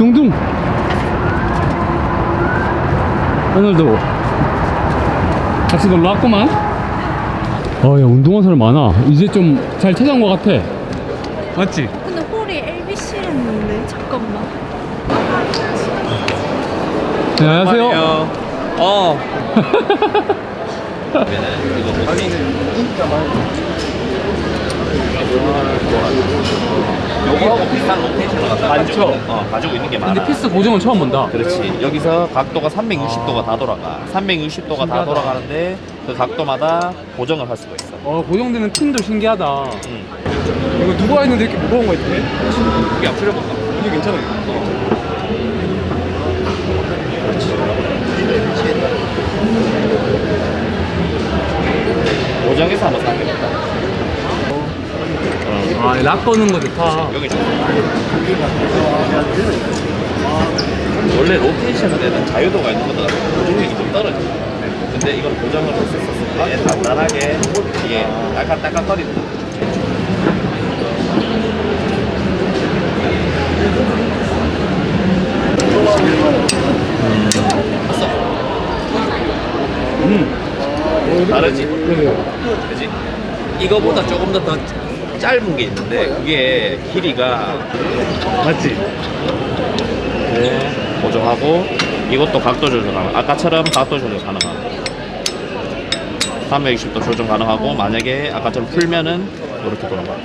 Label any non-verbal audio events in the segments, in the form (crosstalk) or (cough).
둥둥. 오늘도 같이 놀러 왔구만. 아야 운동한 사람 많아. 이제 좀 잘 찾아온 것 같아. 맞지? 근데 홀이 LBC였는데? 잠깐만. 네, 안녕하세요. 어. (laughs) 여기하고 비슷한 로테이션을 갖다 가지고, 있는- 어, 가지고 있는 게 많아. 근데 피스 고정은 처음 본다 그렇지. 여기서 각도가 360도가 다 돌아가. 360도가 다 신기하다. 돌아가는데 그 각도마다 고정을 할 수가 있어. 어 고정되는 핀도 신기하다 응. 이거 누가 했는데 이렇게 무거운 거 있대? 이게 안 풀려볼까? 이게 괜찮아 고정해서 한번 사겠다. 아락 거는 거 좋다 여기. 원래 로테이션은 에는 자유도가 있는 것보다 고정력이 좀 떨어져. 근데 이걸 고정을 했었을 때 단단하게 이게 딸깍딸깍거리는 거. 음. 다르지? 그지? 이거보다 조금 더더 짧은 게 있는데 그게 길이가 맞지? 네. 고정하고 이것도 각도 조절하고 아까처럼 각도 조절 가능하고 360도 조정 가능하고 만약에 아까처럼 풀면은 이렇게 돌아가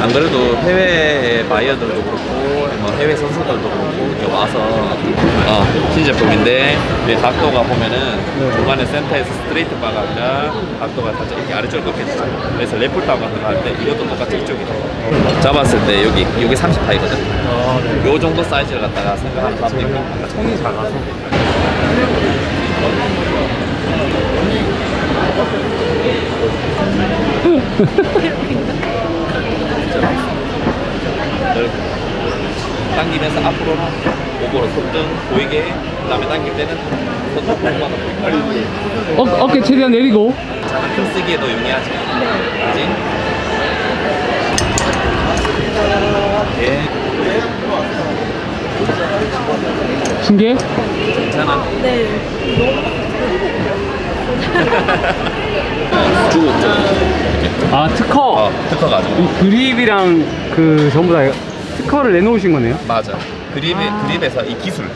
안 그래도 해외 바이어들도 그렇고 뭐 해외 선수들도 그렇고 이렇게 와서 어, 신제품인데 이 각도가 보면은 중간에 센터에서 스트레이트 바가 아니라 각도가 살짝 이렇게 아래쪽으로 꺾여지죠 그래서 레플 바 같은 거 할 때 이것도 똑같이 이쪽이 더 잡았을 때 여기 여기 30파이거든? 아, 네. 요 정도 사이즈를 갖다가 생각하는 사람들이 있고 손이 작아서 (laughs) 당기면서 앞으로는 목으로 손등 보이게 그 다음에 당길 때는 손등 목마다 보이게 어, 어깨 최대한 내리고. 작은 힘 쓰기에도 용이하지. 그지? 예, 신기해? 괜찮아? 네. 주고 아 특허. 어, 특허 가지고. 이 그립이랑 그 전부 다 특허를 내놓으신 거네요? 맞아 그립, 그립에서 이 기술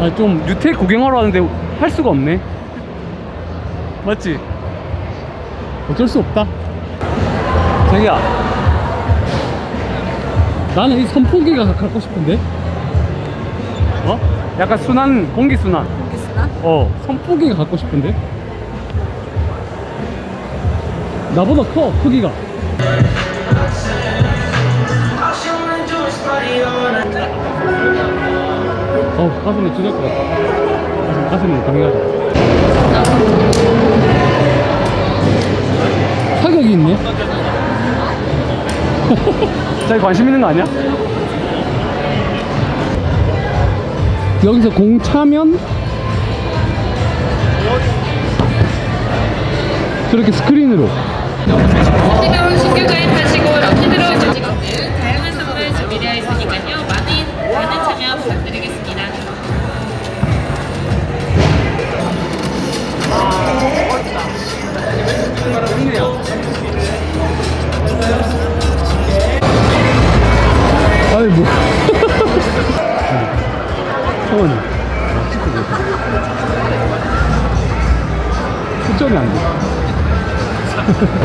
아, 좀 뉴텍 구경하러 왔는데 할 수가 없네. 맞지? 어쩔 수 없다. 자기야. 나는 이 선풍기가 갖고 싶은데? 어? 약간 순한, 공기 순한. 여기 쓰나? 어, 선풍기가 갖고 싶은데? 나보다 커, 크기가. 어, 가슴이 찢을 것 같아. 가슴, 가슴이 강해가지고. 사격이 있네? (laughs) 자기 관심 있는 거 아니야? 여기서 공 차면 저렇게 스크린으로 지금 신규 가입하시고 럭키드로우 조직원 등 다양한 선물 준비되어 있으니까요. 많은 많은 참여 부탁드리겠습니다. 아이 수점이 안돼 시작합니다.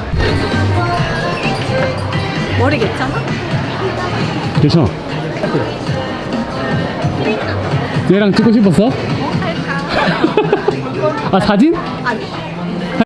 머리 괜찮아? 괜찮아. 얘랑 찍고 싶었어? (laughs) 아 사진? 아니